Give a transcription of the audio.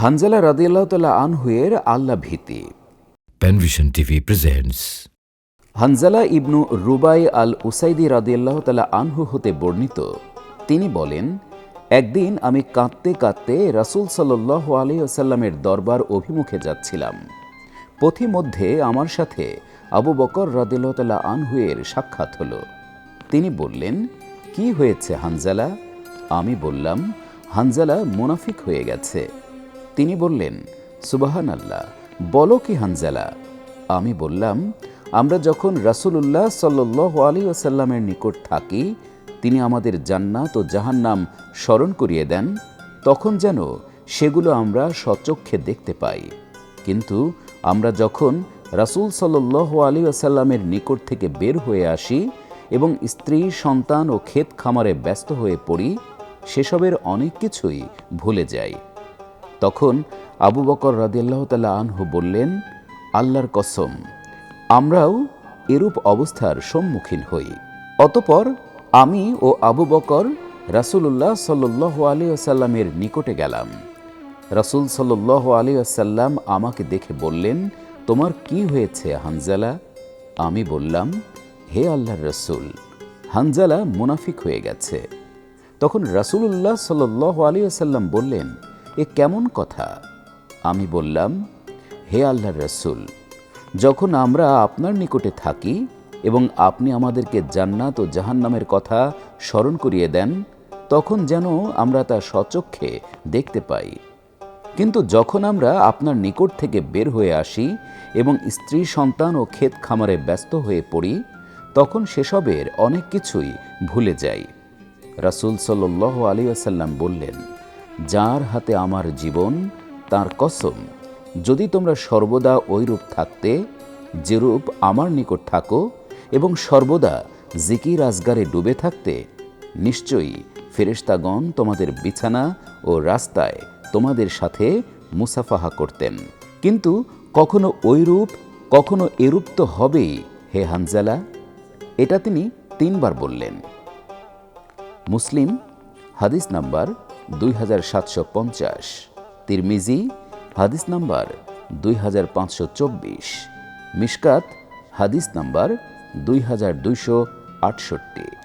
হানজালা রাদিয়াল্লাহ তাল্লাহ আনহুয়ের আল্লাহ ভীতি। Penvision TV presents হানজালা ইবনু রুবাই আল উসাইদি রাদিয়াল্লাহ তাল্লাহ আনহু হতে বর্ণিত। তিনি বলেন একদিন আমি কাঁদতে কাঁদতে রাসূল সাল্লাহ আলিয়াল্লামের দরবার অভিমুখে যাচ্ছিলাম। পথিমধ্যে আমার সাথে আবু বকর রাদিল্লাহ তাল্লাহ আনহুয়ের সাক্ষাৎ হলো। তিনি বললেন কি হয়েছে হানজালা? আমি বললাম হানজালা মুনাফিক হয়ে গেছে। তিনি বললেন সুবাহান আল্লাহ বলো কি হানজালা? আমি বললাম, আমরা যখন রাসূলুল্লাহ সাল্লাহ আলী আসাল্লামের নিকট থাকি, তিনি আমাদের জান্নাত ও জাহান্নাম স্মরণ করিয়ে দেন, তখন যেন সেগুলো আমরা সচক্ষে দেখতে পাই। কিন্তু আমরা যখন রাসূল সাল্লাহ আলী আসাল্লামের নিকট থেকে বের হয়ে আসি এবং স্ত্রী, সন্তান ও ক্ষেত খামারে ব্যস্ত হয়ে পড়ি, সেসবের অনেক কিছুই ভুলে যাই। তখন আবু বকর রাদিয়াল্লাহ তাল্লাহ আনহু বললেন, আল্লাহর কসম, আমরাও এরূপ অবস্থার সম্মুখীন হই। অতপর আমি ও আবু বকর রাসূলুল্লাহ সাল্লাহ আলী আসাল্লামের নিকটে গেলাম। রাসূল সাল্লাহ আলী আসাল্লাম আমাকে দেখে বললেন, তোমার কি হয়েছে হানজালা? আমি বললাম, হে আল্লাহর রসুল, হানজালা মুনাফিক হয়ে গেছে। তখন রাসূলুল্লাহ সাল্লাহ আলী আসাল্লাম বললেন এ কেমন কথা? আমি বললাম, হে আল্লাহর রসুল, যখন আমরা আপনার নিকটে থাকি এবং আপনি আমাদেরকে জান্নাত ও জাহান্নামের কথা স্মরণ করিয়ে দেন, তখন যেন আমরা তা সচক্ষে দেখতে পাই। কিন্তু যখন আমরা আপনার নিকট থেকে বের হয়ে আসি এবং স্ত্রী, সন্তান ও ক্ষেত খামারে ব্যস্ত হয়ে পড়ি, তখন সেসবের অনেক কিছুই ভুলে যাই। রাসূল সাল্লাহ আলী আসাল্লাম বললেন যার হাতে আমার জীবন, তার কসম। যদি তোমরা সর্বদা ওইরূপ থাকতে, যেরূপ আমার নিকট থাকো, এবং সর্বদা জিকির আজগারে ডুবে থাকতে, নিশ্চয়ই ফেরেশতাগণ তোমাদের বিছানা ও রাস্তায় তোমাদের সাথে মুসাফাহা করতেন। কিন্তু কখনো ওইরূপ কখনো এরূপ তো হবেই, হে হানজালা। এটা তিনি তিনবার বললেন। মুসলিম, হাদিস নাম্বার দুই হাজার সাতশো পঞ্চাশ। তিরমিজি, হাদিস নাম্বার দুই হাজার পাঁচশো চব্বিশ। হাদিস নাম্বার দুই হাজার দুইশো আটষট্টি।